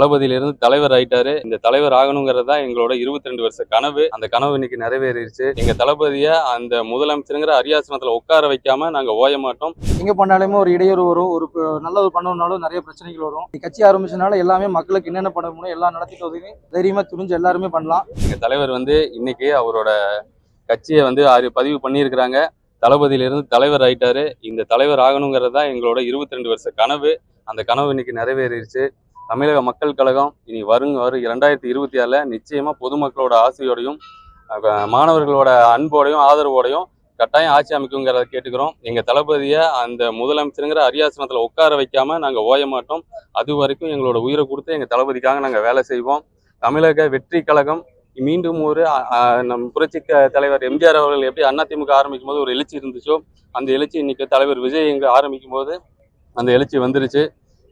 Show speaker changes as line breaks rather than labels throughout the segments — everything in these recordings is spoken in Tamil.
தளபதியிலிருந்து தலைவர் ஆயிட்டாரு. இந்த தலைவர் ஆகணுங்கிறது தான் எங்களோட இருபத்தி ரெண்டு வருஷ கனவு. அந்த கனவு இன்னைக்கு நிறைவேறிடுச்சு எங்க தளபதியை அந்த முதலமைச்சருங்கிற அரியாசனத்துல உட்கார வைக்காம நாங்க ஓய மாட்டோம்.
எங்க பண்ணாலுமே ஒரு இடையூறு வரும். ஒரு ப- நல்லது பண்ணணும்னாலும் நிறைய பிரச்சனைகள் வரும். கட்சி ஆரம்பிச்சனால எல்லாமே மக்களுக்கு என்னென்ன பண்ண முடியும் எல்லாம் நடத்திட்டு உதவி தைரியமா துணிஞ்சு எல்லாருமே பண்ணலாம்.
எங்க தலைவர் வந்து இன்னைக்கு அவரோட கட்சியை வந்து பதிவு பண்ணியிருக்கிறாங்க. தளபதியிலிருந்து தலைவர் ஆயிட்டாரு. இந்த தலைவர் ஆகணுங்கிறது தான் எங்களோட இருபத்தி ரெண்டு வருஷ கனவு. அந்த கனவு இன்னைக்கு நிறைவேறிடுச்சு தமிழக மக்கள் கழகம் இனி வருங்க வரும் இரண்டாயிரத்தி இருபத்தி ஆறில் நிச்சயமாக பொதுமக்களோட ஆசையோடையும் மாணவர்களோட அன்போடையும் ஆதரவோடையும் கட்டாயம் ஆட்சி அமைக்குங்கிறத கேட்டுக்கிறோம். எங்கள் தளபதியை அந்த முதலமைச்சருங்கிற அரியாசனத்தில் உட்கார வைக்காமல் நாங்கள் ஓய மாட்டோம். அது வரைக்கும் எங்களோட உயிரை கொடுத்து எங்கள் தளபதிக்காக நாங்கள் வேலை செய்வோம். தமிழக வெற்றி கழகம் மீண்டும் ஒரு நம் புரட்சி தலைவர் எம்ஜிஆர் அவர்கள் எப்படி அதிமுக ஆரம்பிக்கும் போது ஒரு எழுச்சி இருந்துச்சோ அந்த எழுச்சி இன்னைக்கு தலைவர் விஜய் இங்கே ஆரம்பிக்கும் போது அந்த எழுச்சி வந்துருச்சு.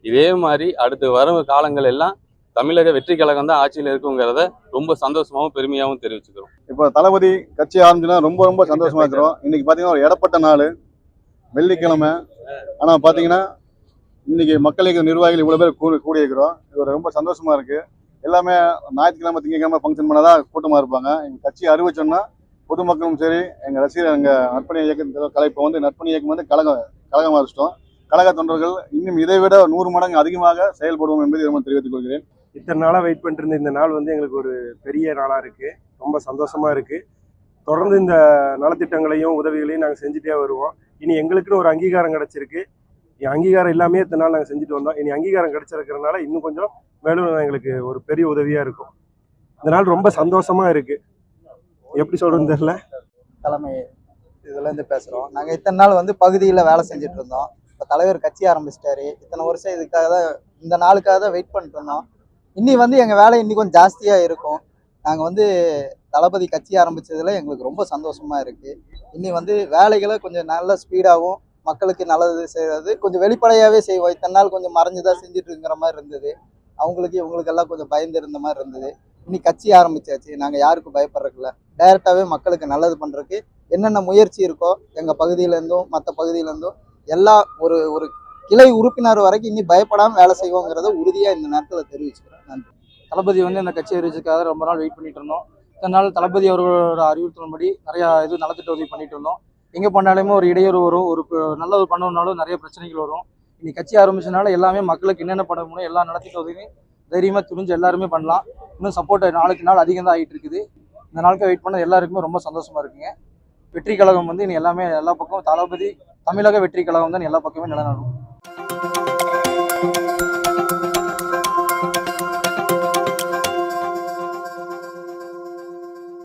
இதே மாதிரி அடுத்து வரும் காலங்கள் எல்லாம் தமிழக வெற்றி கழகம் தான் ஆட்சியில் இருக்குங்கிறத ரொம்ப சந்தோஷமாகவும் பெருமையாகவும் தெரிவிச்சுக்கிறோம்.
இப்போ தளபதி கட்சி ஆரம்பிச்சுன்னா ரொம்ப ரொம்ப சந்தோஷமா இருக்கிறோம். இன்னைக்கு பார்த்தீங்கன்னா ஒரு இடப்பட்ட நாள். வெள்ளிக்கிழமை. ஆனால் பார்த்தீங்கன்னா இன்னைக்கு மக்கள் இயக்க நிர்வாகிகள் இவ்வளோ பேர் கூடி கூடியிருக்கிறோம். இது ஒரு ரொம்ப சந்தோஷமா இருக்கு. எல்லாமே ஞாயிற்றுக்கிழமை திங்கக்கிழமை ஃபங்க்ஷன் பண்ணாதான் கூட்டமாக இருப்பாங்க. எங்கள் கட்சி அறிவிச்சோம்னா பொதுமக்களும் சரி எங்கள் ரசிகர் எங்கள் நற்பணி இயக்கம் கலை இப்போ வந்து நற்பணி இயக்கம் வந்து கழகம் கழகமாக அறிச்சிட்டோம் கழக தொண்டர்கள் இன்னும் இதை விட நூறு மடங்கு அதிகமாக செயல்படுவோம் என்பதை ரொம்ப தெரிவித்துக் கொள்கிறேன்.
இத்தனை நாளாக வெயிட் பண்ணிட்டு இருந்த இந்த நாள் வந்து எங்களுக்கு ஒரு பெரிய நாளாக இருக்குது ரொம்ப சந்தோஷமாக இருக்குது தொடர்ந்து இந்த நலத்திட்டங்களையும் உதவிகளையும் நாங்கள் செஞ்சுட்டே வருவோம். இனி எங்களுக்குன்னு ஒரு அங்கீகாரம் கிடச்சிருக்கு. அங்கீகாரம் இல்லாமே இத்தனை நாள் நாங்கள் செஞ்சுட்டு வந்தோம். இனி அங்கீகாரம் கிடைச்சிருக்கிறனால இன்னும் கொஞ்சம் மேலும் எங்களுக்கு ஒரு பெரிய உதவியாக இருக்கும். இந்த நாள் ரொம்ப சந்தோஷமாக இருக்குது எப்படி சொல்கிறதுன்னு தெரில
தலைமை இதுலேருந்து பேசுகிறோம் நாங்கள் இத்தனை நாள் வந்து பகுதியில் வேலை செஞ்சுட்டு இருந்தோம். இப்போ தலைவர் கட்சி ஆரம்பிச்சிட்டாரு. இத்தனை வருஷம் இதுக்காக தான் இந்த நாளுக்காக தான் வெயிட் பண்ணிட்டு இருந்தோம். இன்னி வந்து எங்கள் வேலை இன்னி கொஞ்சம் ஜாஸ்தியாக இருக்கும். நாங்கள் வந்து தளபதி கட்சி ஆரம்பித்ததில் எங்களுக்கு ரொம்ப சந்தோஷமாக இருக்குது இன்னி வந்து வேலைகளை கொஞ்சம் நல்ல ஸ்பீடாகவும் மக்களுக்கு நல்லது செய்கிறது கொஞ்சம் வெளிப்படையாகவே செய்வோம். இத்தனை நாள் கொஞ்சம் மறைஞ்சுதான் செஞ்சுட்டு இருக்கிற மாதிரி இருந்தது. அவங்களுக்கு இவங்களுக்கெல்லாம் கொஞ்சம் பயந்து இருந்த மாதிரி இருந்தது. இன்னி கட்சி ஆரம்பிச்சாச்சு. நாங்கள் யாருக்கும் பயப்படுறதில்ல டைரெக்டாகவே மக்களுக்கு நல்லது பண்ணுறதுக்கு என்னென்ன முயற்சி இருக்கோ எங்கள் பகுதியிலேருந்தும் மற்ற பகுதியிலேருந்தும் எல்லா ஒரு ஒரு கிளை உறுப்பினர் வரைக்கும் இனி பயப்படாமல் வேலை செய்வோங்கிறத உறுதியாக இந்த நேரத்தில் தெரிவிச்சுக்கிறேன். நன்றி.
தளபதி வந்து இந்த கட்சி அறிவிச்சதுக்காக ரொம்ப நாள் வெயிட் பண்ணிட்டு இருந்தோம். இதனால் நாள் தளபதி அவர்களோட அறிவுறுத்தலின்படி நிறைய இது நலத்திட்ட உதவி பண்ணிட்டு இருந்தோம். எங்கே பண்ணாலுமே ஒரு இடையூறு வரும் ஒரு நல்ல நல்லது பண்ணணும்னாலும் நிறைய பிரச்சனைகள் வரும். இன்னைக்கு கட்சி ஆரம்பிச்சனால எல்லாமே மக்களுக்கு என்னென்ன பண்ண முடியும் எல்லா நலத்திட்ட உதவியும் தைரியமாக துணிஞ்சு எல்லாருமே பண்ணலாம். இன்னும் சப்போர்ட் நாளுக்கு நாள் அதிகம் தான் ஆகிட்டு இருக்குது. இந்த நாளுக்கு வெயிட் பண்ண எல்லாருக்குமே ரொம்ப சந்தோஷமா இருக்குங்க. வெற்றி கழகம் வந்து இனி எல்லாமே எல்லா பக்கமும் தளபதி தமிழக வெற்றி கழகம் தான் எல்லா பக்கமே நிலநடும்